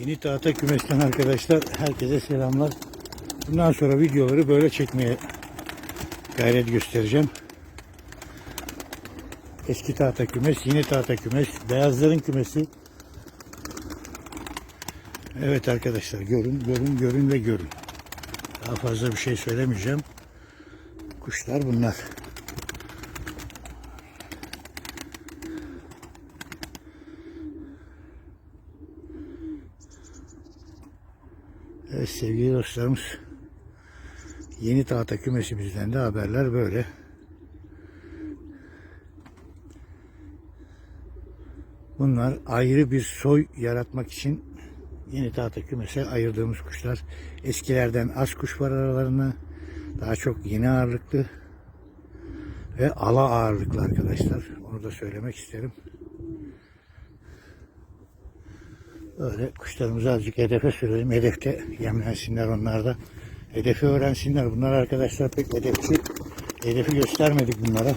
Yeni tahta kümesten arkadaşlar herkese selamlar. Bundan sonra videoları böyle çekmeye gayret göstereceğim. Eski tahta kümes, yeni tahta kümes, beyazların kümesi. Evet arkadaşlar görün, görün, görün ve görün. Daha fazla bir şey söylemeyeceğim. Kuşlar bunlar. Evet sevgili dostlarımız yeni tahta kümesimizden de haberler böyle. Bunlar ayrı bir soy yaratmak için yeni tahta kümese ayırdığımız kuşlar. Eskilerden az kuş var aralarında. Daha çok yeni ağırlıklı ve ala ağırlıklı arkadaşlar. Onu da söylemek isterim. Öyle kuşlarımızı azıcık hedefe sürelim. Hedefte yemlensinler onlar da. Hedefi öğrensinler. Bunlar arkadaşlar pek hedefçi. Hedefi göstermedik bunlara.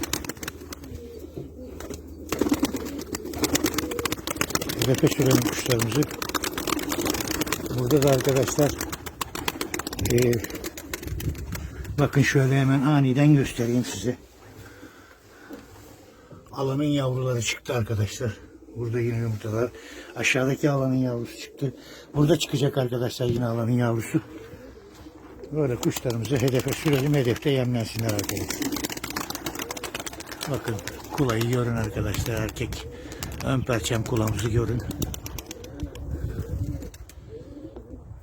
Hedefe sürelim kuşlarımızı. Burada da arkadaşlar eee, bakın şöyle hemen aniden göstereyim size. Alanın yavruları çıktı arkadaşlar. Burada yine yumurtalar. Aşağıdaki alanın yavrusu çıktı. Burada çıkacak arkadaşlar yine alanın yavrusu. Böyle kuşlarımızı hedefe sürelim. Hedefte yemlensinler arkadaşlar. Bakın kulayı görün arkadaşlar erkek. Ön perçem kulamızı görün.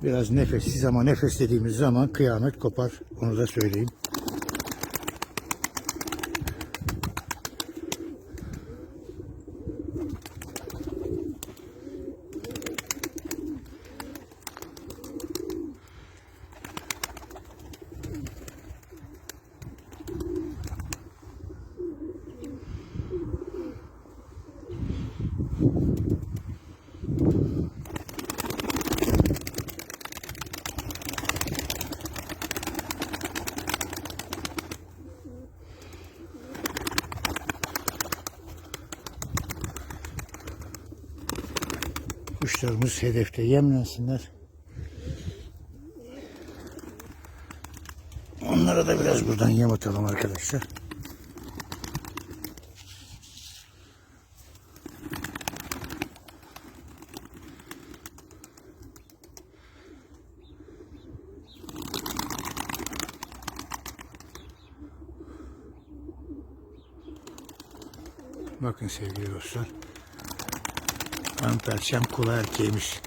Biraz nefessiz ama nefes dediğimiz zaman kıyamet kopar. Onu da söyleyeyim. Kuşlarımız hedefte yemlensinler. Onlara da biraz buradan yem atalım arkadaşlar. Bakın sevgili dostlar. Perçem kula erkeğimiz.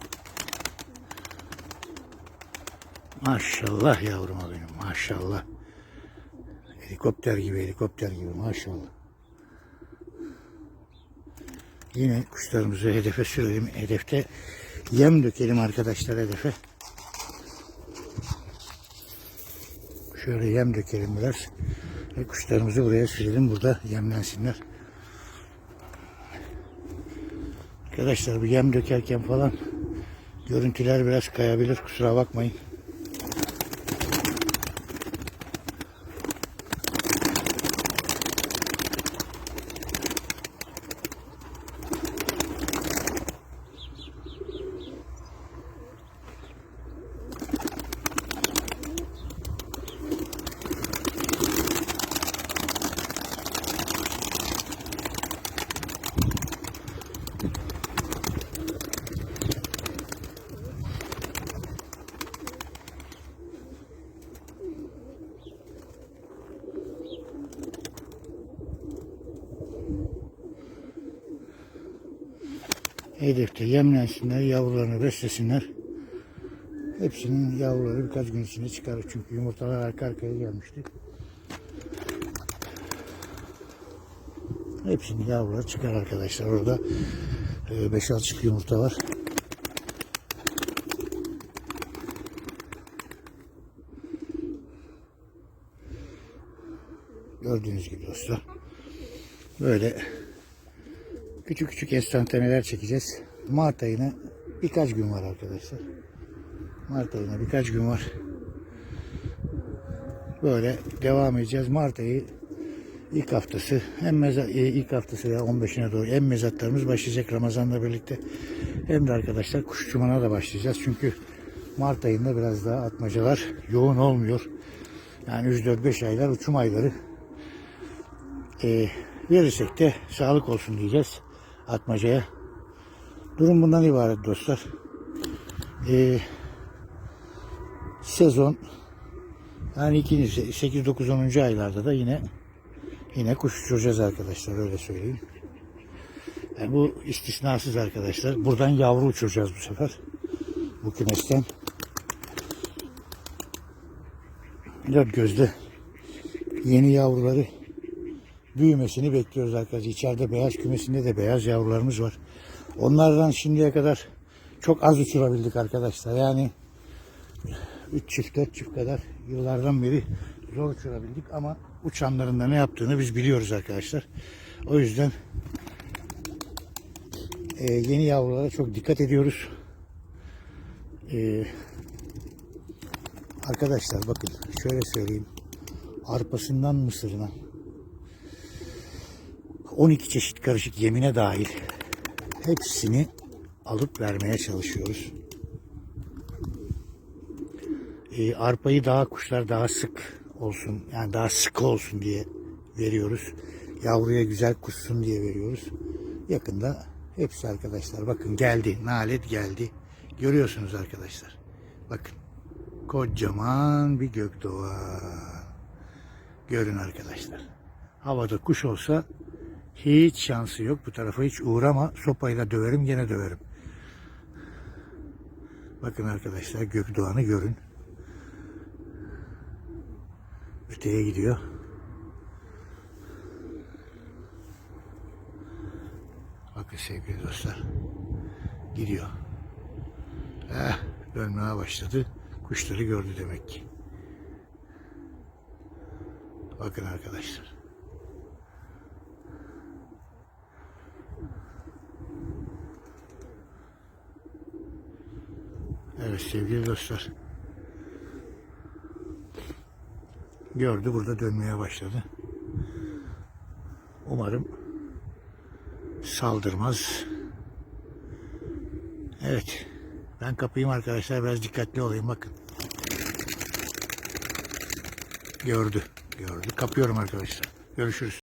Maşallah yavruma benim maşallah. Helikopter gibi helikopter gibi maşallah. Yine kuşlarımızı hedefe sürelim. Hedefte yem dökelim arkadaşlar hedefe. Şöyle yem dökelim biraz. Ve kuşlarımızı buraya sürelim. Burada yemlensinler. Arkadaşlar bu yem dökerken falan görüntüler biraz kayabilir kusura bakmayın. Hedefte yemlensinler, yavrularını beslesinler. Hepsinin yavruları birkaç gün içinde çıkar. Çünkü yumurtalar arka arkaya gelmişti. Hepsinin yavruları çıkar arkadaşlar. Orada 5-6 çift yumurta var. Gördüğünüz gibi dostlar. Böyle küçük küçük enstantaneler çekeceğiz. Mart ayına birkaç gün var arkadaşlar. Mart ayına birkaç gün var. Böyle devam edeceğiz. Mart ayı ilk haftası hem meza, e, ilk haftası ya 15'ine doğru hem mezatlarımız başlayacak Ramazan'la birlikte Hem de arkadaşlar kuş uçurmana da başlayacağız. Çünkü Mart ayında biraz daha atmacalar yoğun olmuyor. Yani 3-4-5 aylar uçum ayları. Ee, verirsek de sağlık olsun diyeceğiz atmacaya. Durum bundan ibaret dostlar. Ee, sezon yani ikinci 8 9 10. aylarda da yine yine kuş uçuracağız arkadaşlar öyle söyleyeyim. Yani bu istisnasız arkadaşlar. Buradan yavru uçuracağız bu sefer. Bu kümesten. Dört gözlü yeni yavruları büyümesini bekliyoruz arkadaşlar. İçeride beyaz kümesinde de beyaz yavrularımız var. Onlardan şimdiye kadar çok az uçurabildik arkadaşlar. Yani 3 çift 4 çift kadar yıllardan beri zor uçurabildik ama uçanların da ne yaptığını biz biliyoruz arkadaşlar. O yüzden e, yeni yavrulara çok dikkat ediyoruz. E, arkadaşlar bakın şöyle söyleyeyim. Arpasından mısırına 12 çeşit karışık yemine dahil hepsini alıp vermeye çalışıyoruz. E, arpayı daha kuşlar daha sık olsun yani daha sık olsun diye veriyoruz. Yavruya güzel kuşsun diye veriyoruz. Yakında hepsi arkadaşlar bakın geldi. Nalet geldi. Görüyorsunuz arkadaşlar. Bakın. Kocaman bir gökdoğan. Görün arkadaşlar. Havada kuş olsa hiç şansı yok. Bu tarafa hiç uğrama. Sopayla döverim gene döverim. Bakın arkadaşlar gökdoğanı görün. Öteye gidiyor. Bakın sevgili dostlar. Gidiyor. Eh, dönmeye başladı. Kuşları gördü demek ki. Bakın arkadaşlar. Evet sevgili dostlar. Gördü burada dönmeye başladı. Umarım saldırmaz. Evet. Ben kapayım arkadaşlar biraz dikkatli olayım bakın. Gördü. Gördü. Kapıyorum arkadaşlar. Görüşürüz.